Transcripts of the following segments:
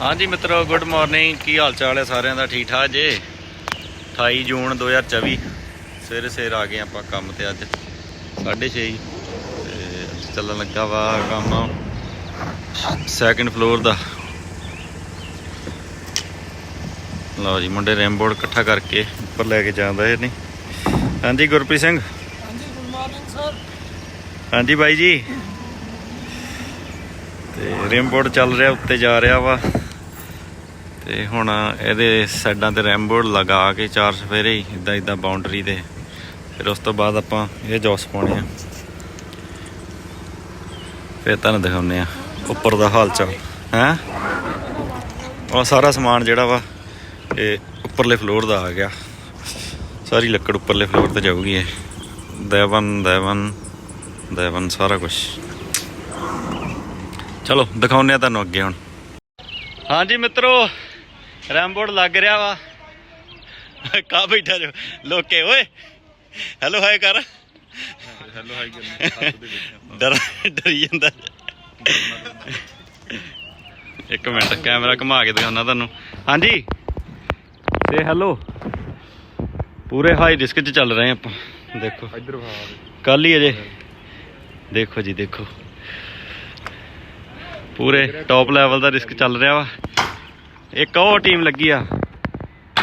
ਹਾਂਜੀ ਮਿੱਤਰੋ good morning ਕੀ ਹਾਲ ਚਾਲ ਹੈ ਸਾਰਿਆਂ ਦਾ? ਠੀਕ ਠਾਕ ਜੇ? 28 ਜੂਨ 2024 ਸਵੇਰੇ ਸਵੇਰ ਆ ਗਏ ਆਪਾਂ ਕੰਮ ਤੇ ਅੱਜ। 6:30 ਤੇ ਚੱਲਣ ਲੱਗਾ ਵਾ ਕੰਮ। ਸੈਕੰਡ ਫਲੋਰ ਦਾ। ਲਓ ਜੀ ਮੁੰਡੇ ਰੈਮਬੋਰਡ ਇਕੱਠਾ ਕਰਕੇ ਉੱਪਰ ਲੈ ਕੇ ਜਾਂਦਾ ਇਹ ਨਹੀਂ। ਹਾਂਜੀ ਗੁਰਪ੍ਰੀਤ ਸਿੰਘ? ਹਾਂਜੀ ਗੁੱਡ ਮਾਰਨਿੰਗ ਸਰ ਹਾਂਜੀ ਬਾਈ ਜੀ। ਤੇ ਰੈਮਬੋਰਡ ਚੱਲ ਰਿਹਾ ਉੱਤੇ ਜਾ ਰਿਹਾ ਵਾ। ਤੇ ਹੁਣ ਇਹਦੇ ਸਾਈਡਾਂ ਤੇ ਰੈਮਬੋਰਡ ਲਗਾ ਕੇ ਚਾਰ ਸਫੇਰੇ ਹੀ ਇਦਾਂ ਇਦਾਂ ਬਾਉਂਡਰੀ ਤੇ। ਫਿਰ ਉਸ ਤੋਂ ਬਾਅਦ ਆਪਾਂ ਇਹ ਜੋਸ ਪਾਉਣੇ ਆ। ਫਿਰ ਤੁਹਾਨੂੰ ਦਿਖਾਉਂਦੇ ਆ, ਉੱਪਰ ਦਾ ਹਾਲ ਚਾਲ ਹੈ? ਉਹ ਸਾਰਾ ਸਮਾਨ ਜਿਹੜਾ ਵਾ, ਇਹ ਉੱਪਰਲੇ ਫਲੋਰ ਦਾ ਆ ਗਿਆ। ਸਾਰੀ ਲੱਕੜ ਉੱਪਰਲੇ ਫਲੋਰ ਤੇ ਜਾਊਗੀ ਇਹ। ਦੇਵਨ ਦੇਵਨ ਦੇਵਨ, ਸਾਰਾ ਕੁਝ ਚਲੋ, ਦਿਖਾਉਂਦੇ ਆ ਤੁਹਾਨੂੰ ਅੱਗੇ ਹੁਣ। ਹਾਂਜੀ ਮਿੱਤਰੋ ਰੈਮਬੋਰਡ ਲੱਗ ਰਿਹਾ ਵਾ। ਕਾ ਬੈਠਾ ਜੋ? ਲੋਕੇ ਓਏ। ਹੈਲੋ ਹਾਈ ਕਰ। ਹੈਲੋ ਹਾਈ ਕਰਨਾ ਡਰ ਡਰੀ ਜਾਂਦਾ। ਇੱਕ ਮਿੰਟ ਕੈਮਰਾ ਘੁਮਾ ਕੇ ਦਿਖਾਉਣਾ ਤੁਹਾਨੂੰ। ਹਾਂਜੀ। ਤੇ ਹੈਲੋ ਪੂਰੇ ਹਾਈ ਰਿਸਕ 'ਚ ਚੱਲ ਰਹੇ ਆਪਾਂ। ਦੇਖੋ। ਇੱਧਰ ਵਾ ਕੱਲ ਹੀ ਅਜੇ। ਦੇਖੋ ਜੀ ਦੇਖੋ। ਪੂਰੇ ਟੌਪ ਲੈਵਲ ਦਾ ਰਿਸਕ ਚੱਲ ਰਿਹਾ ਵਾ। ਇੱਕ ਉਹ ਟੀਮ ਲੱਗੀ ਆ।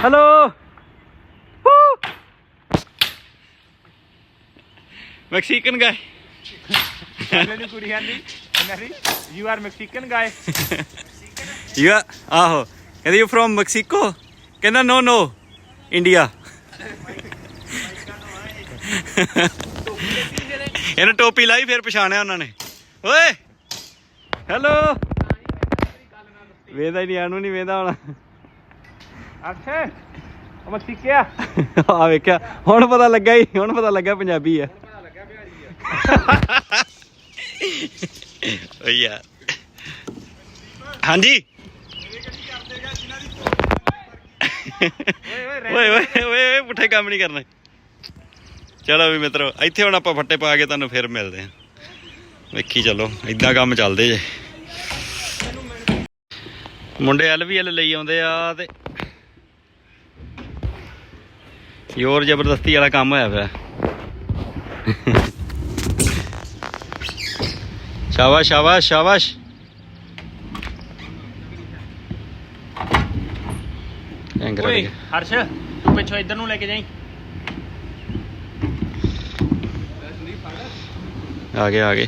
ਹੈਲੋ ਮੈਕਸੀਕਨ ਗਾਏ ਕਹਿੰਦੇ ਕੁੜੀ ਆਂਦੀ ਕਹਿੰਦੀ ਯੂ ਆਰ ਮੈਕਸੀਕਨ ਗਾਏ ਯਾ ਆਹੋ। ਕਹਿੰਦੀ ਯੂ ਫਰੋਮ ਮੈਕਸੀਕੋ ਕਹਿੰਦਾ ਨੋ ਨੋ ਇੰਡੀਆ ਇਹਨੇ ਟੋਪੀ ਲਾਈ ਫਿਰ ਪਛਾਣਿਆ ਉਹਨਾਂ ਨੇ। ਓਏ! ਹੈਲੋ ਵੇਦਾ ਹੀ ਨਹੀਂ ਆਨੂੰ ਨਹੀਂ ਵੇਦਾ ਹੁਣ। ਅੱਛਾ ਉਹ ਮੈਕਸੀਕਿਆ ਆ ਵੇਖਿਆ ਹੁਣ ਪਤਾ ਲੱਗਾ ਹੀ ਹੁਣ ਪਤਾ ਲੱਗਾ ਪੰਜਾਬੀ ਆ। ਓ ਯਾਰ ਹਾਂਜੀ। ਓਏ ਓਏ ਓਏ ਓਏ ਪੁੱਠੇ ਕੰਮ ਨਹੀਂ ਕਰਨਾ। ਚਲੋ ਵੀ ਮਿੱਤਰੋ ਇੱਥੇ ਹੁਣ ਆਪਾਂ ਫੱਟੇ ਪਾ ਕੇ ਤੁਹਾਨੂੰ ਫਿਰ ਮਿਲਦੇ ਹਾਂ। ਵੇਖੀ ਚਲੋ ਇਦਾਂ ਕੰਮ ਚੱਲਦੇ ਜੇ। ਮੁੰਡੇ ਐਲ ਵੀ ਐਲ ਲਈ ਆਉਂਦੇ ਆ ਤੇ ਯੋਰ ਜ਼ਬਰਦਸਤੀ ਵਾਲਾ ਕੰਮ ਹੋਇਆ ਪਿਆ। ਸ਼ਾਬਾਸ਼ ਸ਼ਾਬਾਸ਼ ਸ਼ਾਬਾਸ਼। ਓਏ ਹਰਸ਼ ਤੂੰ ਪਿੱਛੋਂ ਇੱਧਰ ਨੂੰ ਲੈ ਕੇ ਜਾਈਂ। ਆ ਗਏ ਆ ਗਏ।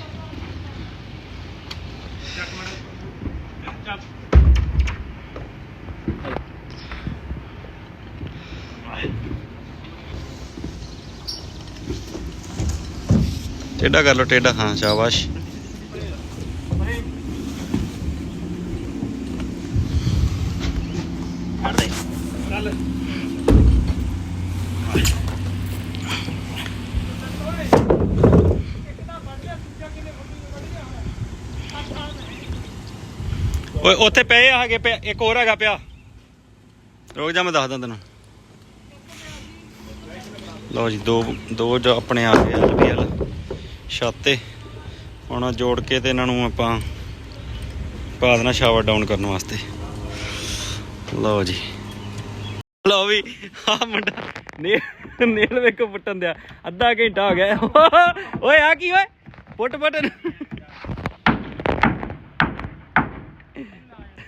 ਟੇਡਾ ਕਰ ਲਓ ਟੇਡਾ ਹਾਂ, ਸ਼ਾਬਾਸ਼। ਓਏ, ਉੱਥੇ ਪਏ ਆ ਹੈਗੇ ਪਿਆ, ਇੱਕ ਹੋਰ ਹੈਗਾ ਪਿਆ। ਰੁਕ ਜਾ, ਮੈਂ ਦੱਸਦਾ ਤੈਨੂੰ। ਲਓ ਜੀ, ਦੋ ਦੋ ਜੋ ਆਪਣੇ ਆ ਗਏ ਐਲਪੀਐਲ ਛੱਤ। ਤੇ ਹੁਣ ਜੋੜ ਕੇ ਤੇ ਇਹਨਾਂ ਨੂੰ ਆਪਾਂ ਪਾ ਦੇਣਾ ਸ਼ਾਵਰ ਡਾਊਨ ਕਰਨ ਵਾਸਤੇ। ਲਓ ਜੀ। ਲਓ ਵੀ ਆ ਮੁੰਡਾ ਨੇਲ ਨੇਲ ਵੇਖੋ ਪੁੱਟਣ ਦਿਆ। ਅੱਧਾ ਘੰਟਾ ਹੋ ਗਿਆ। ਓਏ ਆ ਕੀ ਓਏ? ਪੁੱਟ ਪੁੱਟ।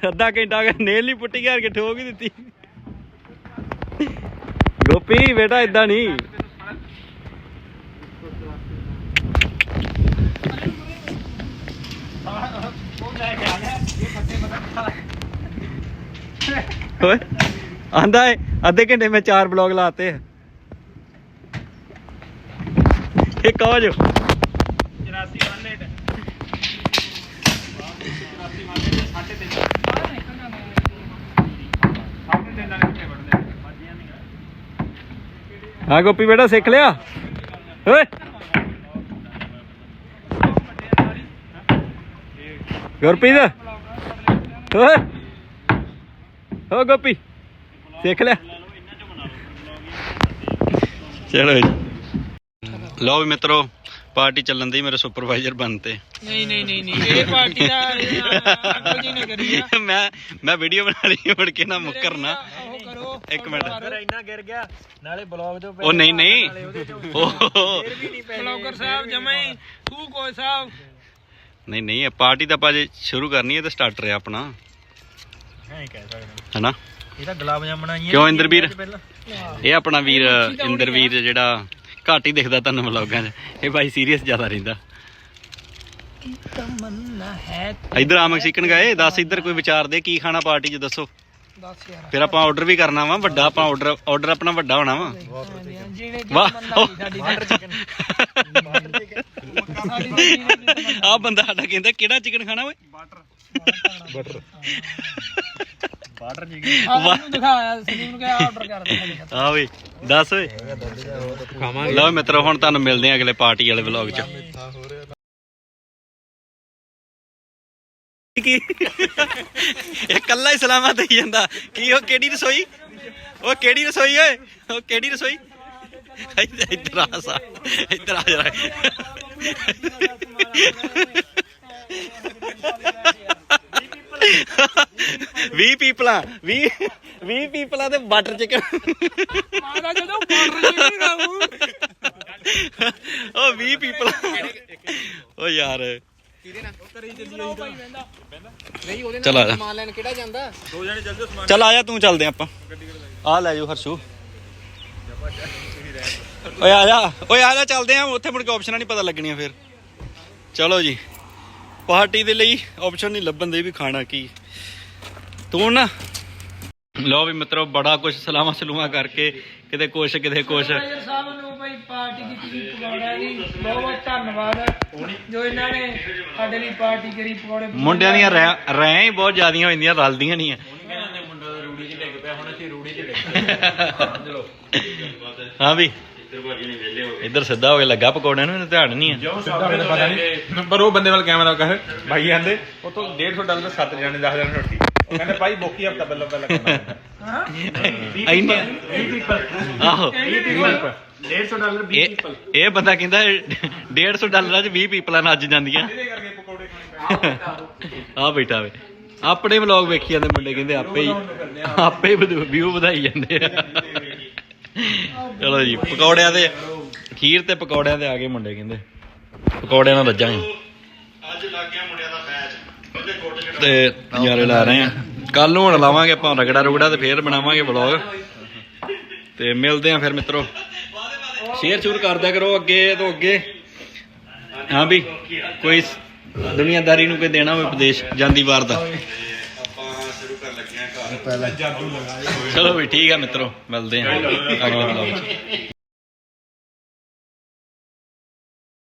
ਅੱਧਾ ਘੰਟਾ ਹੋ ਗਿਆ, ਨੇਲ ਨਹੀਂ ਪੁੱਟੀ, ਘਰ ਕੇ ਠੋਕ ਹੀ ਦਿੱਤੀ। ਗੋਪੀ, ਬੇਟਾ ਇਦਾਂ ਨਹੀਂ ਉਹ ਲੈ ਕੇ ਆ ਗਿਆ ਇਹ ਫੱਟੇ ਪਤਾ ਓਏ, ਆਂਦਾ ਏ, ਅੱਧੇ ਘੰਟੇ ਮੈਂ ਚਾਰ ਬਲੌਗ ਲਾਤੇ ਆ। ਜੋ 84 100 ਹਾਂ ਗੋਪੀ ਬੇਟਾ ਸਿੱਖ ਲਿਆ? ਓਏ। ਗੁਰਪ੍ਰੀਤ? ਓਏ। ਹੋ ਗੋਪੀ ਸਿੱਖ ਲਿਆ ਚਲੋ ਜੀ। ਲਓ ਵੀ ਮਿੱਤਰੋ ਪਾਰਟੀ ਚੱਲਣ ਦੀ ਮੇਰੇ ਸੁਪਰਵਾਈਜ਼ਰ ਬਣਤੇ। ਨਹੀਂ ਨਹੀਂ ਨਹੀਂ ਨਹੀਂ ਇਹ ਪਾਰਟੀ ਦਾ ਅੰਕਲ ਜੀ ਨੇ ਕਰੀ ਆ। ਮੈਂ ਮੈਂ ਵੀਡੀਓ ਬਣਾ ਲਈ ਮੁੜ ਕੇ ਨਾ ਮੁੱਕਰਨਾ ਉਹ ਕਰੋ ਇੱਕ ਮਿੰਟ। ਇੰਨਾ ਗਿਰ ਗਿਆ ਨਾਲੇ ਬਲੌਗ ਤੋਂ ਉਹ ਨਹੀਂ ਨਹੀਂ। ਉਹ ਬਲੌਗਰ ਸਾਹਿਬ ਜਮੇ ਤੂੰ ਕੋਈ ਸਾਹਿਬ। ਨਹੀਂ ਨਹੀਂ ਇਹ ਪਾਰਟੀ ਤਾਂ ਆਪਾਂ ਜੇ ਸ਼ੁਰੂ ਕਰਨੀ ਹੈ ਤਾਂ ਸਟਾਰਟਰ ਹੈ ਆਪਣਾ। ਹਾਂ ਕਹਿ ਸਕਦੇ। ਹੈਨਾ? ਇਹ ਤਾਂ ਗੁਲਾਬ ਜਾਮਣਾ ਹੀ ਕਿਉਂ ਇੰਦਰਵੀਰ ਇਹ ਆਪਣਾ ਵੀਰ ਇੰਦਰਵੀਰ ਜਿਹੜਾ ਘੱਟ ਹੀ ਦਿਖਦਾ ਤੁਹਾਨੂੰ ਵਲੌਗਾਂ 'ਚ। ਇਹ ਭਾਈ ਸੀਰੀਅਸ ਜ਼ਿਆਦਾ ਰਹਿੰਦਾ। ਤਮੰਨਾ ਹੈ ਇੱਧਰ ਆ ਮੈਕਸੀਕਨ ਗਏ? ਦੱਸ ਇੱਧਰ ਕੋਈ ਵਿਚਾਰ ਦੇ ਕੀ ਖਾਣਾ ਪਾਰਟੀ 'ਚ ਦੱਸੋ। ਯਾਰ ਫਿਰ ਆਪਾਂ ਆਰਡਰ ਵੀ ਕਰਨਾ ਵਾ ਵੱਡਾ ਆਪਾਂ ਆਰਡਰ ਆਰਡਰ ਆਪਣਾ ਵੱਡਾ ਹੋਣਾ ਵਾ। ਵਾਹ। ਸਾਡੀ ਆ ਬੰਦਾ ਸਾਡਾ ਕਹਿੰਦਾ ਕਿਹੜਾ ਚਿਕਨ ਖਾਣਾ ਓਏ? ਵਾਟਰ ਜੀ ਵਾਹ। ਦਿਖਾਇਆ ਸਲੀਮ ਨੂੰ ਕਿਹਾ ਆਰਡਰ ਕਰ ਦੇ। ਆ ਓਏ ਦੱਸ ਓਏ। ਲਓ ਮਿੱਤਰੋ ਹੁਣ ਤੁਹਾਨੂੰ ਮਿਲਦੇ ਆ ਅਗਲੇ ਪਾਰਟੀ ਵਾਲੇ ਵਲੌਗ 'ਚ। ਕੀ? ਇਹ ਕੱਲਾ ਹੀ ਸਲਾਮਾ ਦੇਈ ਜਾਂਦਾ। ਕੀ ਉਹ ਕਿਹੜੀ ਰਸੋਈ? ਉਹ ਕਿਹੜੀ ਰਸੋਈ ਓਏ? ਉਹ ਕਿਹੜੀ ਰਸੋਈ? ਇੱਧਰ ਇੱਧਰ ਆ ਸਾ। ਇੱਧਰ ਆ ਜਰਾ। ਵੀ ਪੀਪਲਾਂ 20 20 ਪੀਪਲਾਂ ਤੇ ਬਟਰ ਚਿਕਨ ਮਾਰਾ ਜਦੋਂ ਜੀ ਖਾਊ। ਉਹ 20 ਪੀਪਲ। ਉਹ ਯਾਰ ਚਲ ਆ ਜਾ। ਸਮਾਨ ਲੈਣ ਕਿਹੜਾ ਜਾਂਦਾ? ਚਲ ਆ ਜਾ ਤੂੰ ਚੱਲਦੇ ਆਂ ਆਪਾਂ। ਆ ਲੈ ਜਾਓ ਹਰਸ਼ੂ। ਓਏ ਆ ਜਾ ਓਏ ਆ ਜਾ ਚੱਲਦੇ ਆਂ ਉੱਥੇ ਮੁੜ ਕੇ ਆਪਸ਼ਨਾਂ ਨਹੀਂ ਪਤਾ ਲੱਗਣੀਆਂ ਫਿਰ। ਚਲੋ ਜੀ ਪਾਰਟੀ ਦੇ ਲਈ ਆਪਸ਼ਨ ਨਹੀਂ ਲੱਭਣ ਦੇ ਵੀ ਖਾਣਾ ਕੀ। ਤੂੰ ਨਾ ਲਓ ਵੀ ਮਿੱਤਰੋ ਬੜਾ ਕੁਝ ਸਲਾਮਾ ਸਲੂਮਾ ਕਰਕੇ ਕਿਤੇ ਕੁਛ ਕਿਤੇ ਕੁਛ। ਮੈਨੇਜਰ ਸਾਹਿਬ ਨੂੰ ਬਈ ਪਾਰਟੀ ਕੀਤੀ ਜੀ ਪਕੌੜਿਆਂ ਦੀ ਬਹੁਤ ਬਹੁਤ ਧੰਨਵਾਦ। ਜੋ ਇਹਨਾਂ ਨੇ ਸਾਡੇ ਲਈ ਪਾਰਟੀ ਕਰੀ ਪਕੌੜੇ ਮੁੰਡਿਆਂ ਦੀਆਂ ਰਹਿ ਰਹਿ ਹੀ ਬਹੁਤ ਜ਼ਿਆਦੀਆਂ ਹੋ ਜਾਂਦੀਆਂ ਰਲਦੀਆਂ ਨਹੀਂ ਆ। ਹਾਂ ਵੀ। ਇੱਧਰ ਸਿੱਧਾ ਹੋ ਕੇ ਲੱਗਾ ਪਕੌੜਿਆਂ ਨੂੰ ਇਹਨੂੰ ਧਿਆਨ ਨਹੀਂ ਆ। ਪਤਾ ਨਹੀਂ। ਪਰ ਉਹ ਬੰਦੇ ਵੱਲ ਕੈਮਰਾ ਕਹੇ ਭਾਈ ਆਂਦੇ ਉਹ ਤੋਂ 150 ਡਾਲਰ ਸੱਤ ਜਾਣੇ 10 ਜਾਣੇ ਰੋਟੀ। ਕਹਿੰਦੇ ਭਾਈ ਬੋਕੀ ਹਫਤਾ ਬੱਲਾ ਬੱਲਾ ਕਰਨਾ ਹਾਂ? ਇੰਨੇ ਆਹੋ। 150 ਡਾਲਰ 20 ਇਹ ਇਹ ਬੰਦਾ ਕਹਿੰਦਾ 150 ਡਾਲਰਾਂ 'ਚ 20 ਪੀਪਲਾਂ ਨੱਜ ਜਾਂਦੀਆਂ। ਇਹਦੇ ਕਰਕੇ ਪਕੌੜੇ ਖਾਣੇ ਆ ਬੈਠਾ ਵੇ। ਆਪਣੇ ਵਲੌਗ ਵੇਖੀ ਜਾਂਦੇ ਮੁੰਡੇ ਕਹਿੰਦੇ ਆਪੇ ਹੀ ਆਪੇ ਵਿਊ ਵਧਾਈ ਜਾਂਦੇ ਆ। ਚਲੋ ਜੀ ਪਕੌੜਿਆਂ ਦੇ ਖੀਰ ਤੇ ਪਕੌੜਿਆਂ ਤੇ ਆ ਗਏ ਮੁੰਡੇ ਕਹਿੰਦੇ। ਪਕੌੜਿਆਂ ਨਾਲ ਰੱਜਾਂਗੇ। ਅੱਜ ਲੱਗ ਗਿਆ ਮੁੰਡਿਆਂ ਦਾ ਤੇ ਨਜ਼ਾਰੇ ਲਾ ਰਹੇ ਆ ਕੱਲ ਨੂੰ ਹੁਣ ਲਾਵਾਂਗੇ ਆਪਾਂ ਰਗੜਾ ਰੁਗੜਾ ਤੇ ਫੇਰ ਬਣਾਵਾਂਗੇ ਵਲੌਗ ਤੇ ਮਿਲਦੇ ਆ ਫਿਰ ਮਿੱਤਰੋ। ਸ਼ੇਅਰ ਸ਼ੁਰੂ ਕਰਦਿਆ ਕਰੋ ਅੱਗੇ ਤੋਂ ਅੱਗੇ। ਹਾਂ ਵੀ, ਕੋਈ ਸ- ਦੁਨੀਆਦਾਰੀ ਨੂੰ ਕੋਈ ਦੇਣਾ ਹੋਵੇ ਉਪਦੇਸ਼, ਜਾਂਦੀ ਵਾਰ ਦਾ ਚਲੋ ਵੀ ਠੀਕ ਆ ਮਿੱਤਰੋ, ਮਿਲਦੇ ਆ ਅਗਲੇ ਵਲੌਗ